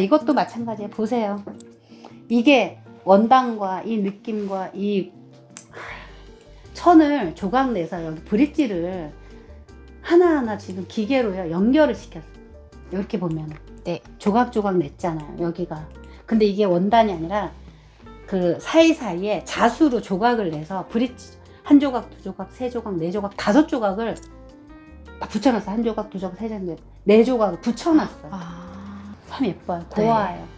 이것도 마찬가지예요. 보세요. 이게 원단과 이 느낌과 이 천을 조각 내서 여기 브릿지를 하나하나 지금 기계로요 연결을 시켰어요. 이렇게 보면 네. 조각조각 냈잖아요. 여기가. 근데 이게 원단이 아니라 그 사이사이에 자수로 조각을 내서 브릿지 한 조각, 두 조각, 세 조각, 네 조각, 다섯 조각을 다 붙여놨어. 한 조각, 두 조각, 세 조각, 네 조각을 붙여놨어. 요 아, 참 예뻐요. 네. 고와요.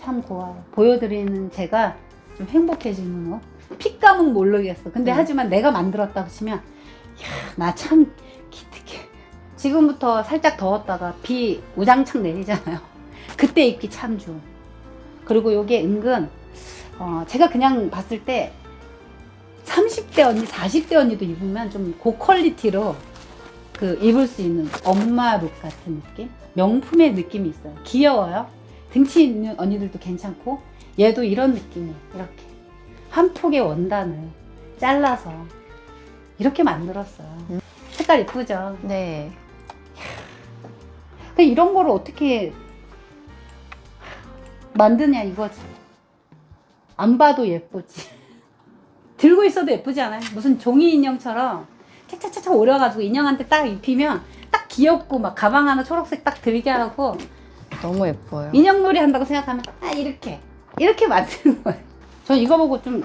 참 고와요. 보여드리는 제가 좀 행복해지는 거. 핏감은 모르겠어. 근데 네. 하지만 내가 만들었다고 치면, 이야, 나 참 기특해. 지금부터 살짝 더웠다가 비 우장창 내리잖아요. 그때 입기 참 좋은. 그리고 요게 은근, 어, 제가 그냥 봤을 때 30대 언니, 40대 언니도 입으면 좀 고퀄리티로 그 입을 수 있는 엄마 룩 같은 느낌? 명품의 느낌이 있어요. 귀여워요. 등치 있는 언니들도 괜찮고 얘도 이런 느낌이에요. 이렇게 한 폭의 원단을 잘라서 이렇게 만들었어요. 음. 색깔 예쁘죠? 네. 근데 이런 거를 어떻게 만드냐 이거지. 안 봐도 예쁘지. 들고 있어도 예쁘지 않아요? 무슨 종이 인형처럼 착착착착 오려가지고 인형한테 딱 입히면 딱 귀엽고 막 가방 하나 초록색 딱 들게 하고 너무 예뻐요. 인형놀이 한다고 생각하면 아 이렇게 이렇게 만드는 거예요. 전 이거 보고 좀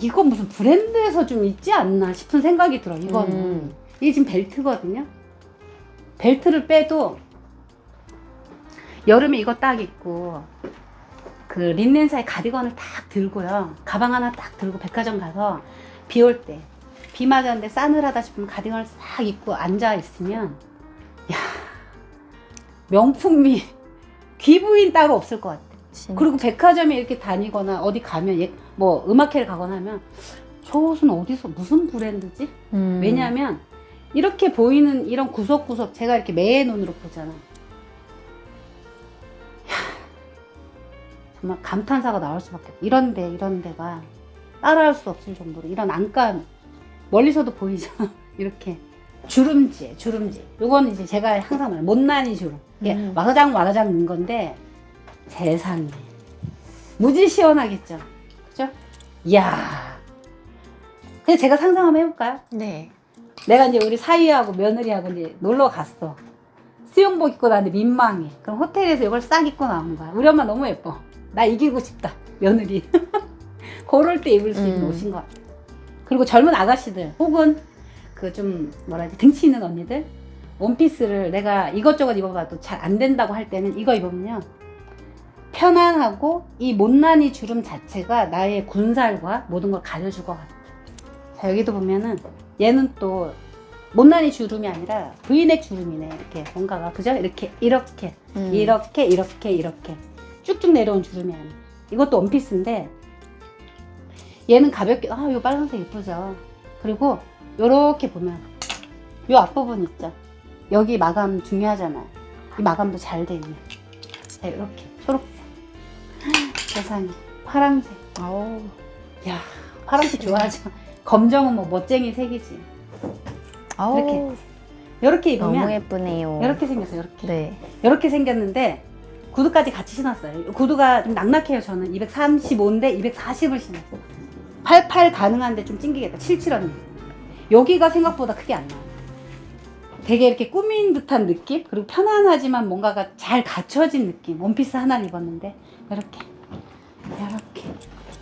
이거 무슨 브랜드에서 좀 있지 않나 싶은 생각이 들어. 이거는 음. 이게 지금 벨트거든요. 벨트를 빼도 여름에 이거 딱 입고 그 린넨사의 가디건을 딱 들고요. 가방 하나 딱 들고 백화점 가서 비 올 때 비 맞았는데 싸늘하다 싶으면 가디건을 싹 입고 앉아 있으면 야 명품미 귀부인 따로 없을 것 같아. 진- 그리고 백화점에 이렇게 다니거나 어디 가면 예- 뭐 음악회를 가거나 하면 저 옷은 어디서 무슨 브랜드지? 음. 왜냐하면 이렇게 보이는 이런 구석구석 제가 이렇게 매의 눈으로 보잖아. 이야, 정말 감탄사가 나올 수밖에 없어. 이런 데 이런 데가 따라할 수 없을 정도로 이런 안감 멀리서도 보이잖아. 이렇게 주름지 주름지. 요거는 이제 제가 항상 말해 못난이 주름. 이게 음. 와가장 와가장 넣은 건데 세상에 무지 시원하겠죠. 그죠? 이야. 근데 제가 상상 한번 해볼까요? 네. 내가 이제 우리 사위하고 며느리하고 이제 놀러 갔어. 수영복 입고 나는데 민망해. 그럼 호텔에서 이걸 싹 입고 나오는 거야. 우리 엄마 너무 예뻐. 나 이기고 싶다. 며느리. 그럴 때 입을 수 있는 음. 옷인 것 같아. 그리고 젊은 아가씨들 혹은 그 좀 뭐라 해야 지 등치 있는 언니들 원피스를 내가 이것저것 입어봐도 잘 안 된다고 할 때는 이거 입으면요. 편안하고 이 못난이 주름 자체가 나의 군살과 모든 걸 가려줄 것 같아. 자, 여기도 보면은 얘는 또 못난이 주름이 아니라 브이넥 주름이네. 이렇게 뭔가가 그죠? 이렇게 이렇게 음. 이렇게 이렇게 이렇게 쭉쭉 내려온 주름이 아니야. 이것도 원피스인데 얘는 가볍게 아, 요 빨간색 예쁘죠. 그리고 요렇게 보면 요 앞부분 있죠. 여기 마감 중요하잖아요. 이 마감도 잘 돼 있네. 자, 이렇게 초록색. 세상에 파랑색. 아우. 야, 파란색 좋아하죠. 검정은 뭐 멋쟁이 색이지. 아우. 이렇게 이렇게 너무 입으면 예쁘네요. 이렇게 생겼어요. 이렇게. 네. 이렇게 생겼는데 구두까지 같이 신었어요. 구두가 좀 낙낙해요. 저는 235인데 240을 신었어요. 88 가능한데 좀 찡기겠다. 77 언니. 여기가 생각보다 크게 안 나와요. 되게 이렇게 꾸민 듯한 느낌? 그리고 편안하지만 뭔가가 잘 갖춰진 느낌. 원피스 하나를 입었는데 이렇게 이렇게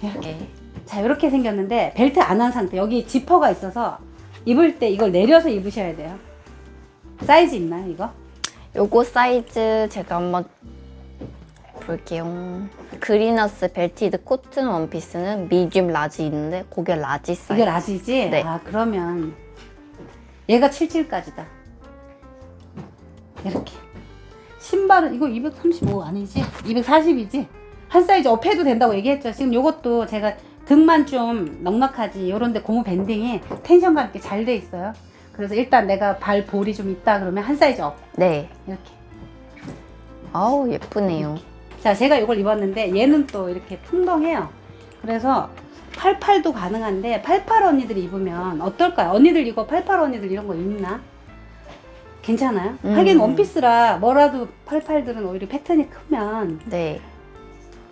이렇게 네. 자 이렇게 생겼는데 벨트 안 한 상태 여기 지퍼가 있어서 입을 때 이걸 내려서 입으셔야 돼요 사이즈 있나요 이거? 요거 사이즈 제가 한번 볼게요. 그리너스 벨티드 코튼 원피스는 미디움 라지 있는데 그게 라지 사이즈. 이게 라지지? 네. 아 그러면 얘가 77까지다 이렇게 신발은 이거 235 아니지? 240이지? 한 사이즈 업해도 된다고 얘기했죠. 지금 요것도 제가 등만 좀 넉넉하지 요런데 고무 밴딩이 텐션감 있게 잘 돼 있어요. 그래서 일단 내가 발 볼이 좀 있다 그러면 한 사이즈 업 네. 이렇게. 아우 예쁘네요. 자, 제가 이걸 입었는데 얘는 또 이렇게 풍덩해요. 그래서 88도 가능한데 88 언니들이 입으면 어떨까요? 언니들 이거 88 언니들 이런 거 입나? 괜찮아요? 음. 하긴 원피스라 뭐라도 88들은 오히려 패턴이 크면 네.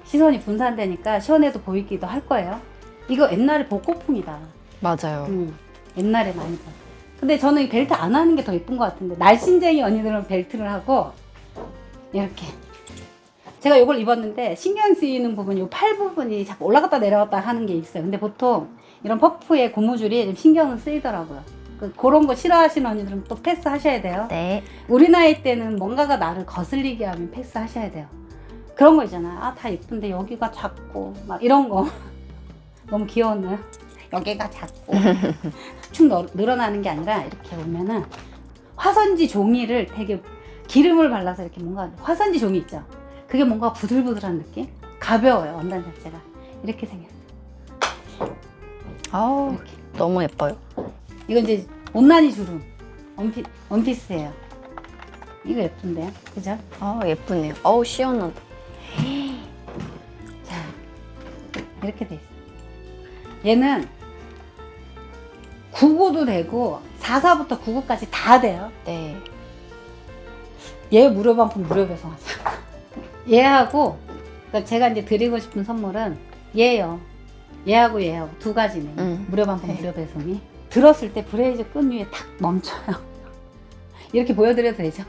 시선이 분산되니까 시원해도 보이기도 할 거예요. 이거 옛날에 복고풍이다. 맞아요. 음, 옛날에 많이 봐. 근데 저는 이 벨트 안 하는 게 더 예쁜 것 같은데 날씬쟁이 언니들은 벨트를 하고 이렇게 제가 이걸 입었는데 신경 쓰이는 부분이 이팔 부분이 자꾸 올라갔다 내려갔다 하는 게 있어요. 근데 보통 이런 퍼프의 고무줄이 좀 신경은 쓰이더라고요. 그, 그런 거 싫어하시는 언니들은 또 패스 하셔야 돼요. 네. 우리 나이 때는 뭔가가 나를 거슬리게 하면 패스 하셔야 돼요. 그런 거 있잖아요. 아, 다 예쁜데 여기가 작고, 막 이런 거. 너무 귀여웠나요? 여기가 작고. 축 너- 늘어나는 게 아니라 이렇게 보면은 화선지 종이를 되게 기름을 발라서 이렇게 뭔가 화선지 종이 있죠? 그게 뭔가 부들부들한 느낌? 가벼워요, 원단 자체가. 이렇게 생겼어요. 아우 이렇게. 너무 예뻐요. 이건 이제 못난이 주름. 원피, 원피스예요. 이거 예쁜데요? 그죠? 아 예쁘네요. 아우 시원하다. 자, 이렇게 돼 있어. 얘는 99도 되고 44부터 99까지 다 돼요. 네. 얘 무료 반품 무료 배송하자. 얘하고 그러니까 제가 이제 드리고 싶은 선물은 얘요. 얘하고 얘하고 두 가지네. 음. 무료 반품 네. 무료 배송이. 들었을 때 브레이즈 끈 위에 탁 멈춰요. 이렇게 보여드려도 되죠?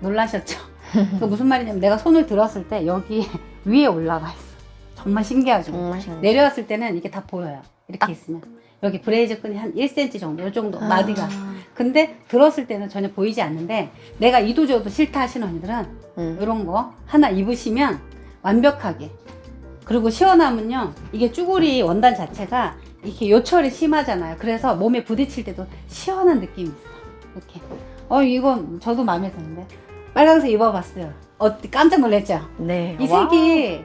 놀라셨죠? 그 무슨 말이냐면 내가 손을 들었을 때 여기 위에 올라가 있어. 정말 신기하죠? 정말 신기해. 내려왔을 때는 이게 다 보여요. 이렇게 아. 있으면. 여기 브레이즈 끈이 한 1cm 정도, 요 정도, 아. 마디가. 근데 들었을 때는 전혀 보이지 않는데 내가 이도저도 싫다 하시는 언니들은 음. 이런 거 하나 입으시면 완벽하게. 그리고 시원하면요. 이게 쭈구리 원단 자체가 이렇게 요철이 심하잖아요. 그래서 몸에 부딪힐 때도 시원한 느낌이 있어. 이렇게. 어, 이건 저도 마음에 드는데. 빨강색 입어봤어요. 어, 깜짝 놀랐죠? 네. 이. 색이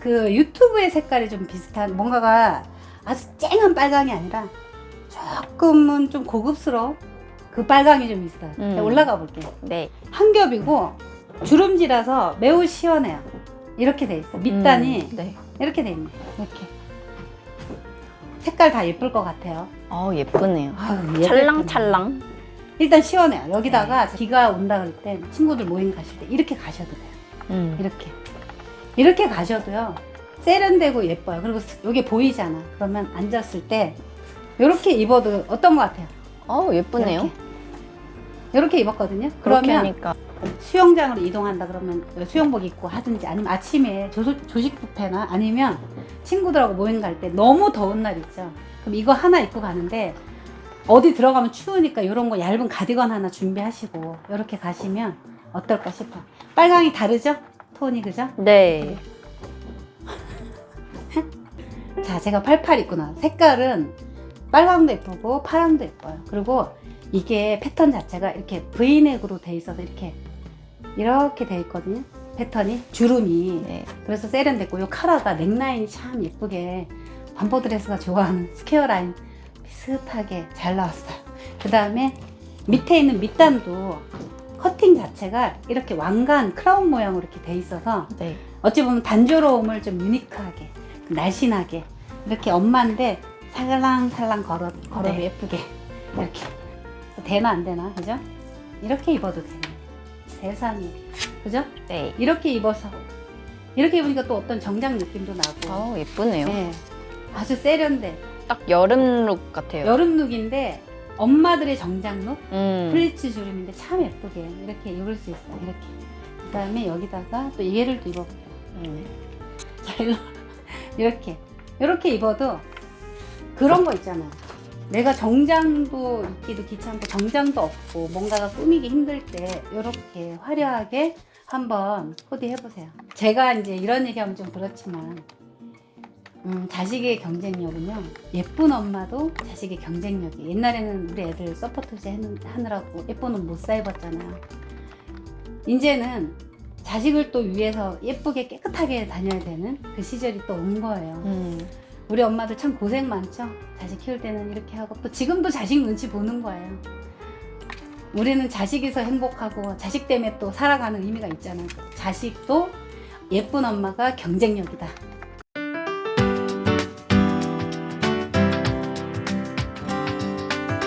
그 유튜브의 색깔이 좀 비슷한 뭔가가 아주 쨍한 빨강이 아니라 조금은 좀 고급스러운 그 빨강이 좀 있어요. 음. 제가 올라가 볼게요. 네. 한 겹이고 주름지라서 매우 시원해요. 이렇게 돼 있어. 밑단이 음, 네. 이렇게 돼 있네. 이렇게. 색깔 다 예쁠 것 같아요. 아우 예쁘네요. 아유, 찰랑찰랑. 일단 시원해요. 여기다가 비가 온다 그럴 때 친구들 모임 가실 때 이렇게 가셔도 돼요. 음. 이렇게 이렇게 가셔도요 세련되고 예뻐요. 그리고 스- 이게 보이잖아. 그러면 앉았을 때 이렇게 입어도 어떤 것 같아요? 아우 예쁘네요. 이렇게, 입었거든요. 그러면 하니까. 수영장으로 이동한다 그러면 수영복 입고 하든지 아니면 아침에 조소, 조식 뷔페나 아니면 친구들하고 모임 갈 때 너무 더운 날 있죠. 그럼 이거 하나 입고 가는데 어디 들어가면 추우니까 이런 거 얇은 가디건 하나 준비하시고 이렇게 가시면 어떨까 싶어 빨강이 다르죠 톤이 그죠 네. 자, 제가 88 입구나. 색깔은 빨강도 예쁘고 파랑도 예뻐요. 그리고 이게 패턴 자체가 이렇게 V넥으로 돼 있어서 이렇게 이렇게 돼 있거든요. 패턴이 주름이 네. 그래서 세련됐고 이 카라가 넥라인이 참 예쁘게 반포 드레스가 좋아하는 스퀘어 라인 비슷하게 잘 나왔어요. 그 다음에 밑에 있는 밑단도 커팅 자체가 이렇게 왕관 크라운 모양으로 이렇게 돼 있어서 네. 어찌 보면 단조로움을 좀 유니크하게 날씬하게 이렇게 엄마인데 살랑살랑 걸어 걸어도 네. 예쁘게 이렇게 되나 안 되나 그죠? 이렇게 입어도 되네 세상에 그죠? 네. 이렇게 입어서 이렇게 입으니까 또 어떤 정장 느낌도 나고 아우 예쁘네요. 네. 아주 세련돼 딱 여름 룩 같아요. 여름 룩인데 엄마들의 정장 룩 음. 플리츠 주름인데 참 예쁘게 이렇게 입을 수 있어 이렇게 그 다음에 여기다가 또 얘를 또 입어볼게요 음. 자, 일로 이렇게 이렇게 입어도 그런 거 있잖아요. 내가 정장도 입기도 귀찮고 정장도 없고 뭔가가 꾸미기 힘들 때 이렇게 화려하게 한번 코디 해 보세요. 제가 이제 이런 얘기하면 좀 그렇지만 음, 자식의 경쟁력은요 예쁜 엄마도 자식의 경쟁력이 옛날에는 우리 애들 서포트제 하느라고 예쁜 옷 못 사 입었잖아요. 이제는 자식을 또 위해서 예쁘게 깨끗하게 다녀야 되는 그 시절이 또 온 거예요. 음. 우리 엄마들 참 고생 많죠. 자식 키울 때는 이렇게 하고 또 지금도 자식 눈치 보는 거예요. 우리는 자식에서 행복하고 자식 때문에 또 살아가는 의미가 있잖아요. 자식도 예쁜 엄마가 경쟁력이다.